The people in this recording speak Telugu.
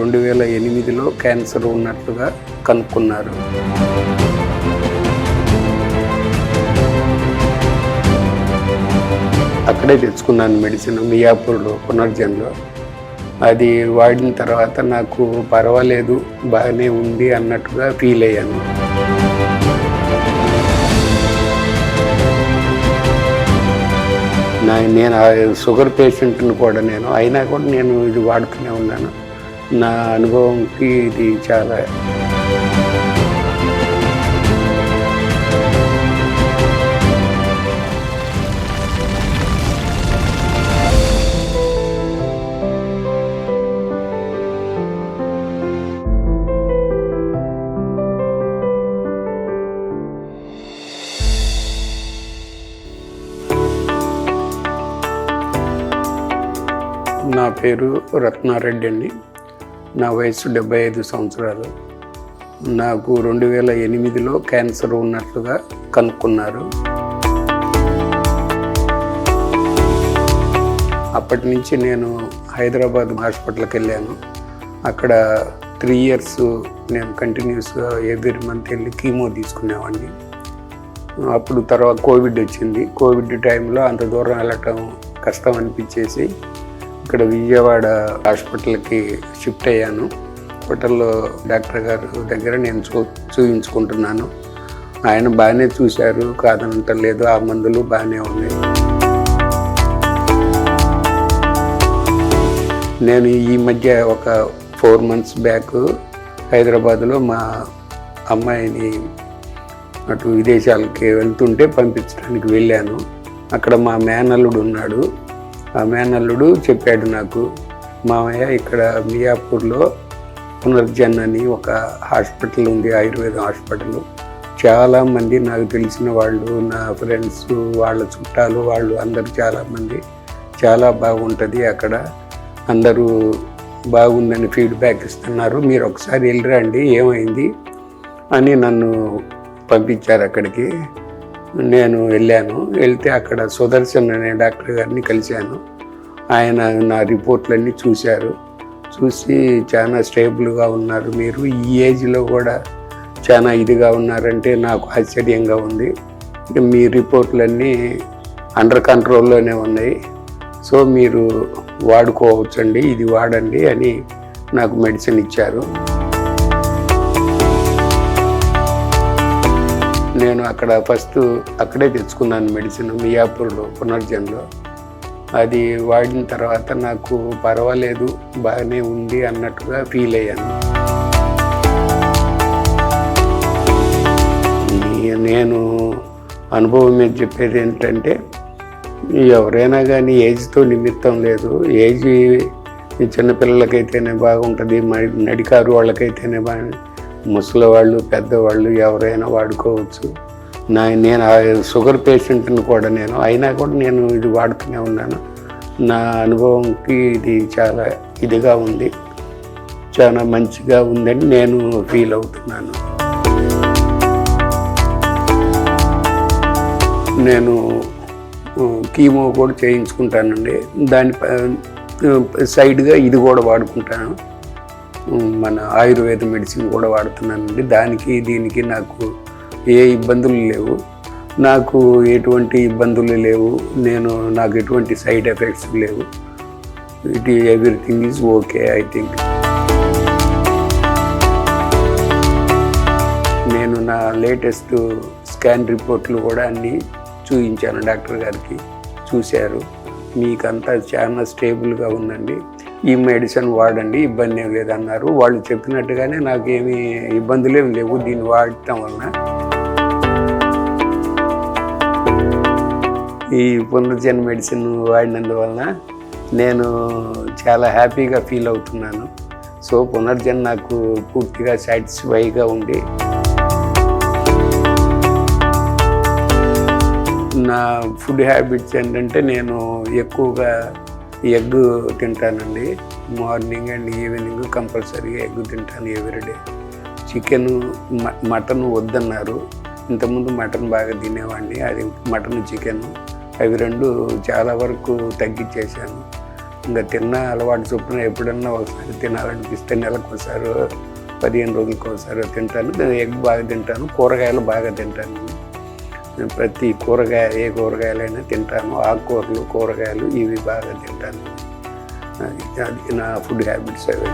రెండు వేల ఎనిమిదిలో క్యాన్సర్ ఉన్నట్లుగా కనుక్కున్నారు. అక్కడే తెచ్చుకున్నాను మెడిసిన్ మియాపూర్లో పునర్జన్లో. అది వాడిన తర్వాత నాకు పర్వాలేదు బాగానే ఉంది అన్నట్టుగా ఫీల్ అయ్యాను. నా నేను ఆ షుగర్ పేషెంట్ని కూడా నేను అయినా కూడా నేను ఇది వాడుతూనే ఉన్నాను. నా అనుభవంకి ఇది చాలా నా పేరు రత్నారెడ్డి అండి. నా వయసు డెబ్బై ఐదు సంవత్సరాలు. నాకు రెండు వేల ఎనిమిదిలో క్యాన్సర్ ఉన్నట్లుగా కనుక్కున్నారు. అప్పటి నుంచి నేను హైదరాబాద్ హాస్పిటల్కి వెళ్ళాను. అక్కడ త్రీ ఇయర్స్ నేను కంటిన్యూస్గా ఎవ్రీ మంత్ వెళ్ళి కీమో తీసుకునేవాడిని. అప్పుడు తర్వాత కోవిడ్ వచ్చింది. కోవిడ్ టైంలో అంత దూరం వెళ్ళటం కష్టం అనిపించేసి ఇక్కడ విజయవాడ హాస్పిటల్కి షిఫ్ట్ అయ్యాను. హాస్పిటల్లో డాక్టర్ గారు దగ్గర నేను చూ చూపించుకుంటున్నాను ఆయన బాగానే చూశారు కాదనటలేదు ఆ మందులు బాగానే ఉన్నాయి. నేను ఈ మధ్య ఒక ఫోర్ మంత్స్ బ్యాక్ హైదరాబాద్లో మా అమ్మాయిని అటు విదేశాలకి వెళ్తుంటే పంపించడానికి వెళ్ళాను. అక్కడ మా మేనల్లుడు ఉన్నాడు. ఆ మేనల్లుడు చెప్పాడు నాకు మామయ్య ఇక్కడ మియాపూర్లో పునర్జన్ అని ఒక హాస్పిటల్ ఉంది ఆయుర్వేద హాస్పిటల్. చాలామంది నాకు తెలిసిన వాళ్ళు నా ఫ్రెండ్స్ వాళ్ళ చుట్టాలు వాళ్ళు అందరూ చాలామంది చాలా బాగుంటుంది అక్కడ. అందరూ బాగుందని ఫీడ్బ్యాక్ ఇస్తున్నారు. మీరు ఒకసారి వెళ్ళిరండి ఏమైంది? అని నన్ను పంపించారు అక్కడికి. నేను వెళ్ళాను. వెళ్తే అక్కడ సుదర్శన్ అనే డాక్టర్ గారిని కలిశాను. ఆయన నా రిపోర్ట్లన్నీ చూశారు. చూసి చాలా స్టేబుల్గా ఉన్నారు మీరు. ఈ ఏజ్లో కూడా చాలా ఇదిగా ఉన్నారంటే నాకు ఆశ్చర్యంగా ఉంది. మీ రిపోర్ట్లన్నీ అండర్ కంట్రోల్లోనే ఉన్నాయి. సో మీరు వాడుకోవచ్చండి ఇది వాడండి అని నాకు మెడిసిన్ ఇచ్చారు. నేను అక్కడ ఫస్ట్ అక్కడే తెచ్చుకున్నాను మెడిసిన్ మియాపూర్లో పునర్జన్లో అది వాడిన తర్వాత నాకు పర్వాలేదు బాగానే ఉంది అన్నట్టుగా ఫీల్ అయ్యాను. నేను అనుభవం మీద చెప్పేది ఏంటంటే ఎవరైనా కానీ ఏజ్తో నిమిత్తం లేదు. ఏజ్ చిన్నపిల్లలకైతేనే బాగుంటుంది నడికారు వాళ్ళకైతేనే బాగా ముసలి వాళ్ళు పెద్దవాళ్ళు ఎవరైనా వాడుకోవచ్చు. నా నేను ఆ షుగర్ పేషెంట్ని కూడా నేను అయినా కూడా నేను ఇది వాడుతూనే ఉన్నాను. నా అనుభవంకి ఇది చాలా ఇదిగా ఉంది. చాలా మంచిగా ఉందని నేను ఫీల్ అవుతున్నాను. నేను కీమో కూడా చేయించుకుంటానండి. దాని సైడ్గా ఇది కూడా వాడుకుంటాను. మన ఆయుర్వేద మెడిసిన్ కూడా వాడుతున్నానండి. దానికి దీనికి నాకు ఏ ఇబ్బందులు లేవు. నాకు ఎటువంటి ఇబ్బందులు లేవు. నేను నాకు ఎటువంటి సైడ్ ఎఫెక్ట్స్ లేవు. It everything is okay I think. నేను నా లేటెస్ట్ స్కాన్ రిపోర్ట్లు కూడా అన్నీ చూపించాను డాక్టర్ గారికి చూశారు. మీకంతా చాలా స్టేబుల్గా ఉందండి. ఈ మెడిసిన్ వాడండి ఇబ్బంది ఏం లేదన్నారు. వాళ్ళు చెప్పినట్టుగానే నాకేమీ ఇబ్బందులు ఏమి లేవు దీన్ని వాడటం వలన. ఈ పునర్జన్ మెడిసిన్ వాడినందువలన నేను చాలా హ్యాపీగా ఫీల్ అవుతున్నాను. సో పునర్జన్ నాకు పూర్తిగా సాటిస్ఫైగా ఉంది. నా ఫుడ్ హ్యాబిట్స్ ఏంటంటే నేను ఎక్కువగా ఎగ్ తింటానండి. మార్నింగ్ అండ్ ఈవినింగ్ కంపల్సరీగా ఎగ్ తింటాను ఎవ్రీడే. చికెన్ మటన్ వద్దన్నారు. ఇంతకుముందు మటన్ బాగా తినేవాడిని. అది మటన్ చికెన్ అవి రెండు చాలా వరకు తగ్గించేశాను. ఇంకా తిన్న అలవాటు చొప్పున ఎప్పుడన్నా ఒకసారి తినాలనిపిస్తే నెలకు ఒకసారి పదిహేను రోజులకు ఒకసారి తింటాను. నేను ఎగ్ బాగా తింటాను కూరగాయలు బాగా తింటాను. ప్రతి కూరగాయ ఏ కూరగాయలైనా తింటాను. ఆకుకూరలు కూరగాయలు ఇవి బాగా తింటాను. అది నా ఫుడ్ హ్యాబిట్స్ అవి.